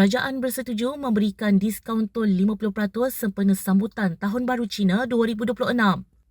Kerajaan bersetuju memberikan diskaun tol 50% sempena sambutan Tahun Baru Cina 2026.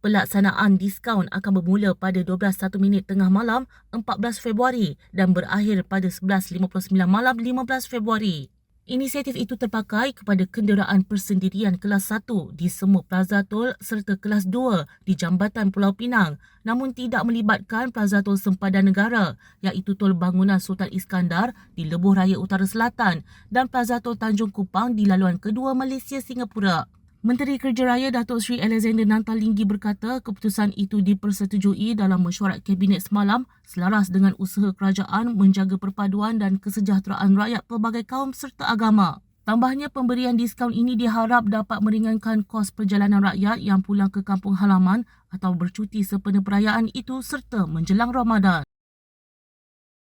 Pelaksanaan diskaun akan bermula pada 12.01 minit tengah malam 14 Februari dan berakhir pada 11.59 malam 15 Februari. Inisiatif itu terpakai kepada kenderaan persendirian kelas 1 di semua plaza tol serta kelas 2 di Jambatan Pulau Pinang namun tidak melibatkan plaza tol sempadan negara iaitu tol bangunan Sultan Iskandar di Lebuh Raya Utara Selatan dan plaza tol Tanjung Kupang di laluan kedua Malaysia Singapura. Menteri Kerja Raya Datuk Seri Alexander Nantalinggi berkata keputusan itu dipersetujui dalam mesyuarat Kabinet semalam selaras dengan usaha kerajaan menjaga perpaduan dan kesejahteraan rakyat pelbagai kaum serta agama. Tambahnya pemberian diskaun ini diharap dapat meringankan kos perjalanan rakyat yang pulang ke kampung halaman atau bercuti sempena perayaan itu serta menjelang Ramadan.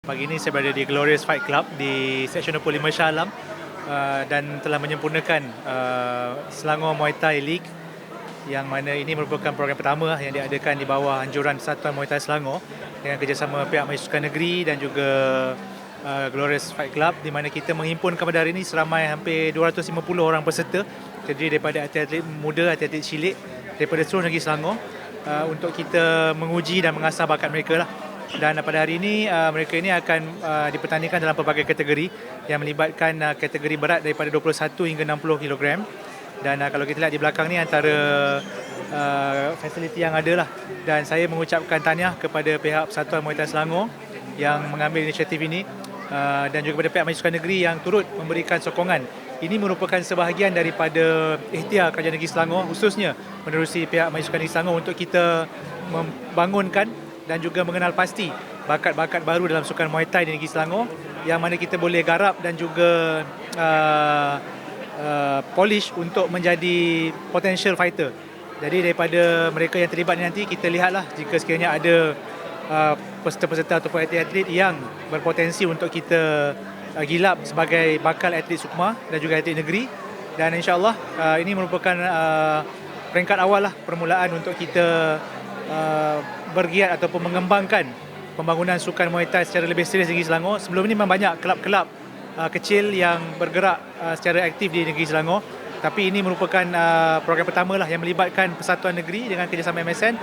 Pagi ini saya berada di Glorious Fight Club di Seksyen 25 Shah Alam uh, dan telah menyempurnakan uh, Selangor Muay Thai League yang mana ini merupakan program pertama yang diadakan di bawah anjuran Satuan Muay Thai Selangor dengan kerjasama pihak Majlis Sukan Negeri dan juga uh, Glorious Fight Club di mana kita menghimpunkan pada hari ini seramai hampir 250 orang peserta. Terdiri daripada atlet-atlet muda, atlet-atlet cilik daripada seluruh negeri Selangor uh, untuk kita menguji dan mengasah bakat mereka lah dan pada hari ini uh, mereka ini akan uh, dipertandingkan dalam pelbagai kategori yang melibatkan uh, kategori berat daripada 21 hingga 60 kg dan uh, kalau kita lihat di belakang ni antara uh, fasiliti yang ada lah. Dan saya mengucapkan tahniah kepada pihak Persatuan Muay Thai Selangor yang mengambil inisiatif ini uh, dan juga kepada pihak Majlis Sukan Negeri yang turut memberikan sokongan. Ini merupakan sebahagian daripada ikhtiar Kerajaan Negeri Selangor khususnya menerusi pihak Majlis Sukan Negeri Selangor untuk kita membangunkan dan juga mengenal pasti bakat-bakat baru dalam sukan Muay Thai di negeri Selangor yang mana kita boleh garap dan juga uh, uh, polish untuk menjadi potential fighter. Jadi daripada mereka yang terlibat nanti kita lihatlah jika sekiranya ada uh, peserta-peserta ataupun atlet-atlet yang berpotensi untuk kita uh, gilap sebagai bakal atlet sukma dan juga atlet negeri dan insyaAllah uh, ini merupakan uh, peringkat awal lah permulaan untuk kita uh, bergiat ataupun mengembangkan pembangunan sukan Muay Thai secara lebih serius di negeri Selangor. Sebelum ini memang banyak kelab-kelab uh, kecil yang bergerak uh, secara aktif di negeri Selangor. Tapi ini merupakan uh, program pertama lah yang melibatkan Persatuan Negeri dengan kerjasama MSN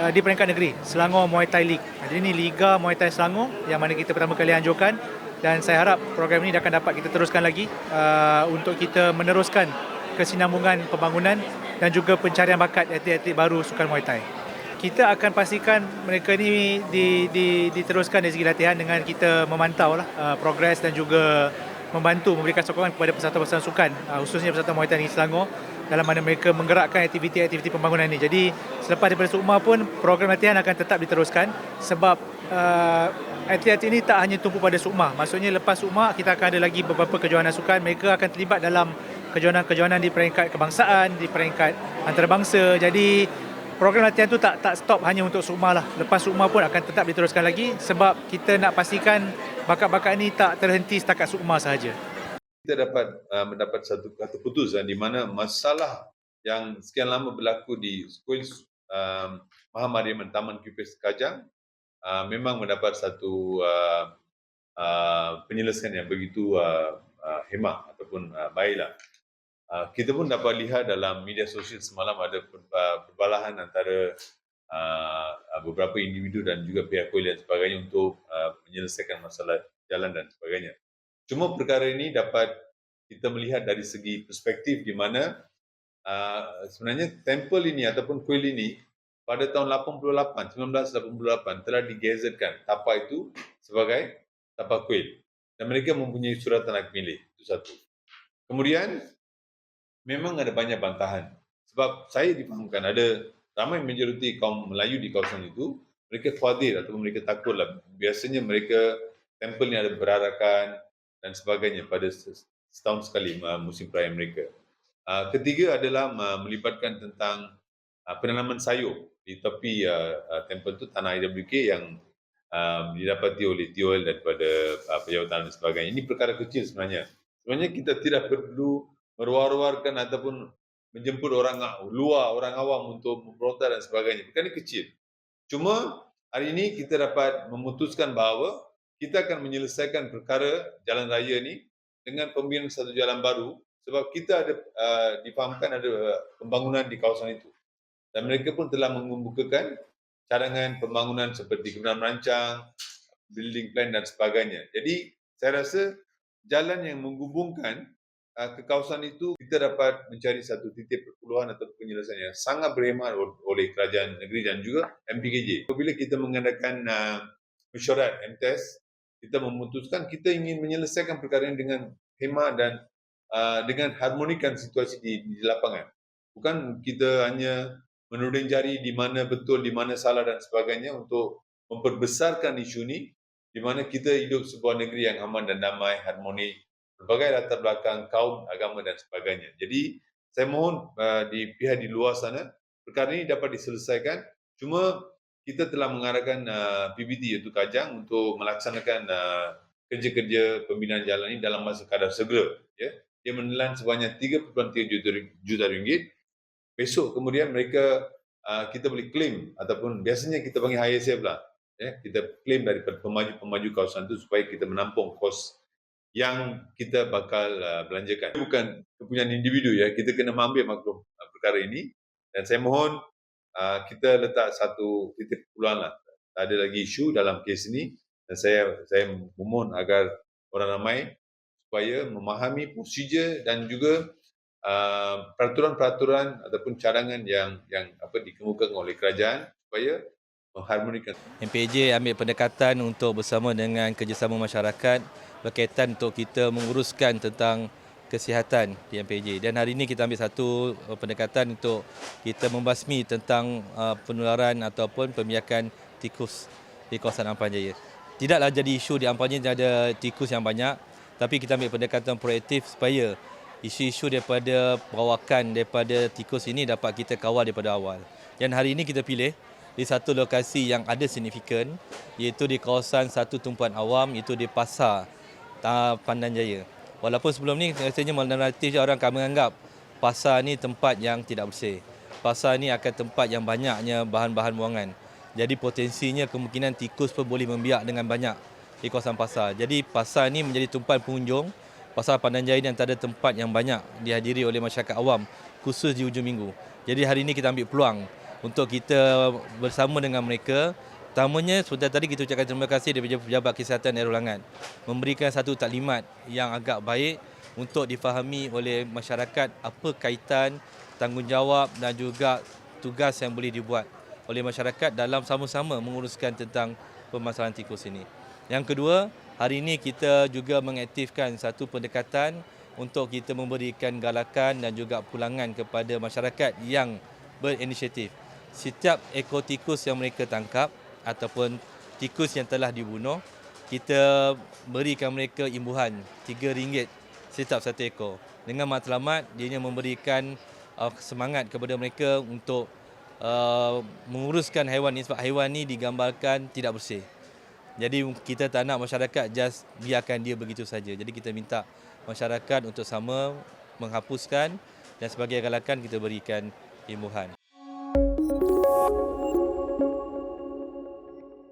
uh, di peringkat negeri, Selangor Muay Thai League. Jadi ini Liga Muay Thai Selangor yang mana kita pertama kali anjurkan dan saya harap program ini akan dapat kita teruskan lagi uh, untuk kita meneruskan kesinambungan pembangunan dan juga pencarian bakat atlet-atlet baru sukan Muay Thai kita akan pastikan mereka ni di, di, diteruskan dari segi latihan dengan kita memantau lah uh, progres dan juga membantu memberikan sokongan kepada persatuan-persatuan sukan uh, khususnya Persatuan Muay Thai Selangor dalam mana mereka menggerakkan aktiviti-aktiviti pembangunan ini. Jadi selepas daripada Sukma pun program latihan akan tetap diteruskan sebab uh, atlet-atlet ini tak hanya tumpu pada Sukma. Maksudnya lepas Sukma kita akan ada lagi beberapa kejohanan sukan. Mereka akan terlibat dalam kejohanan-kejohanan di peringkat kebangsaan, di peringkat antarabangsa. Jadi program latihan tu tak tak stop hanya untuk Sukma lah. Lepas Sukma pun akan tetap diteruskan lagi sebab kita nak pastikan bakat-bakat ini tak terhenti setakat Sukma sahaja. Kita dapat uh, mendapat satu keputusan di mana masalah yang sekian lama berlaku di Sekolah um, Mahamariaman Taman Kipis Kajang uh, memang mendapat satu uh, uh, penyelesaian yang begitu uh, uh, hemat ataupun uh, baiklah. Ah, kita pun dapat lihat dalam media sosial semalam ada perbalahan antara uh, beberapa individu dan juga pihak kuil dan sebagainya untuk uh, menyelesaikan masalah jalan dan sebagainya. Cuma perkara ini dapat kita melihat dari segi perspektif di mana uh, sebenarnya temple ini ataupun kuil ini pada tahun 88, 1988 telah digazetkan tapak itu sebagai tapak kuil dan mereka mempunyai surat tanah milik itu satu. Kemudian memang ada banyak bantahan. Sebab saya difahamkan ada ramai majoriti kaum Melayu di kawasan itu, mereka khawatir atau mereka takutlah. Biasanya mereka tempel ni ada berarakan dan sebagainya pada setahun sekali musim perayaan mereka. Ah, ketiga adalah melibatkan tentang ah, penanaman sayur di tepi ah, tempel itu tanah IWK yang didapati oleh Tiol daripada pejabat dan sebagainya. Ini perkara kecil sebenarnya. Sebenarnya kita tidak perlu meruar-ruarkan ataupun menjemput orang luar, orang awam untuk memprotes dan sebagainya. Bukan ini kecil. Cuma hari ini kita dapat memutuskan bahawa kita akan menyelesaikan perkara jalan raya ini dengan pembinaan satu jalan baru sebab kita ada uh, difahamkan ada uh, pembangunan di kawasan itu dan mereka pun telah membukakan cadangan pembangunan seperti kemudahan merancang, building plan dan sebagainya. Jadi saya rasa jalan yang menghubungkan uh, ke kawasan itu kita dapat mencari satu titik perpuluhan atau penyelesaian yang sangat berhemat oleh kerajaan negeri dan juga MPKJ. Apabila kita mengadakan uh, mesyuarat MTS, kita memutuskan kita ingin menyelesaikan perkara ini dengan hemat dan uh, dengan harmonikan situasi di, di lapangan. Bukan kita hanya menuding jari di mana betul, di mana salah dan sebagainya untuk memperbesarkan isu ini di mana kita hidup sebuah negeri yang aman dan damai, harmoni, berbagai latar belakang kaum, agama dan sebagainya. Jadi saya mohon uh, di pihak di luar sana perkara ini dapat diselesaikan. Cuma kita telah mengarahkan uh, PBT iaitu Kajang untuk melaksanakan uh, kerja-kerja pembinaan jalan ini dalam masa kadar segera. Ya. Dia menelan sebanyak 3.3 juta, juta ringgit besok kemudian mereka uh, kita boleh claim ataupun biasanya kita panggil HSF lah ya kita claim daripada pemaju-pemaju kawasan itu supaya kita menampung kos yang kita bakal uh, belanjakan. Bukan kepunyaan individu ya. Kita kena mengambil maklum uh, perkara ini. Dan saya mohon uh, kita letak satu titik peluang lah. Ada lagi isu dalam kes ini. Dan saya saya memohon agar orang ramai supaya memahami prosedur dan juga Uh, peraturan-peraturan ataupun cadangan yang yang apa dikemukakan oleh kerajaan supaya mengharmonikan. MPJ ambil pendekatan untuk bersama dengan kerjasama masyarakat berkaitan untuk kita menguruskan tentang kesihatan di MPJ dan hari ini kita ambil satu uh, pendekatan untuk kita membasmi tentang uh, penularan ataupun pembiakan tikus di kawasan Ampang Jaya. Tidaklah jadi isu di Ampang Jaya ada tikus yang banyak tapi kita ambil pendekatan proaktif supaya isu-isu daripada perawakan daripada tikus ini dapat kita kawal daripada awal. Dan hari ini kita pilih di satu lokasi yang ada signifikan iaitu di kawasan satu tumpuan awam iaitu di Pasar Pandan Jaya. Walaupun sebelum ni rasanya alternatif orang akan menganggap pasar ni tempat yang tidak bersih. Pasar ni akan tempat yang banyaknya bahan-bahan buangan. Jadi potensinya kemungkinan tikus pun boleh membiak dengan banyak di kawasan pasar. Jadi pasar ni menjadi tumpuan pengunjung Pasar Pandan Jaya ini antara tempat yang banyak dihadiri oleh masyarakat awam khusus di hujung minggu. Jadi hari ini kita ambil peluang untuk kita bersama dengan mereka. Pertamanya, seperti tadi kita ucapkan terima kasih kepada Pejabat Kesihatan Daerah Ulangan memberikan satu taklimat yang agak baik untuk difahami oleh masyarakat apa kaitan tanggungjawab dan juga tugas yang boleh dibuat oleh masyarakat dalam sama-sama menguruskan tentang permasalahan tikus ini. Yang kedua, hari ini kita juga mengaktifkan satu pendekatan untuk kita memberikan galakan dan juga pulangan kepada masyarakat yang berinisiatif. Setiap ekor tikus yang mereka tangkap ataupun tikus yang telah dibunuh, kita berikan mereka imbuhan RM3 setiap satu ekor. Dengan matlamat, dia memberikan uh, semangat kepada mereka untuk uh, menguruskan haiwan ini sebab haiwan ini digambarkan tidak bersih. Jadi kita tak nak masyarakat just biarkan dia begitu saja. Jadi kita minta masyarakat untuk sama menghapuskan dan sebagai galakan kita berikan imbuhan.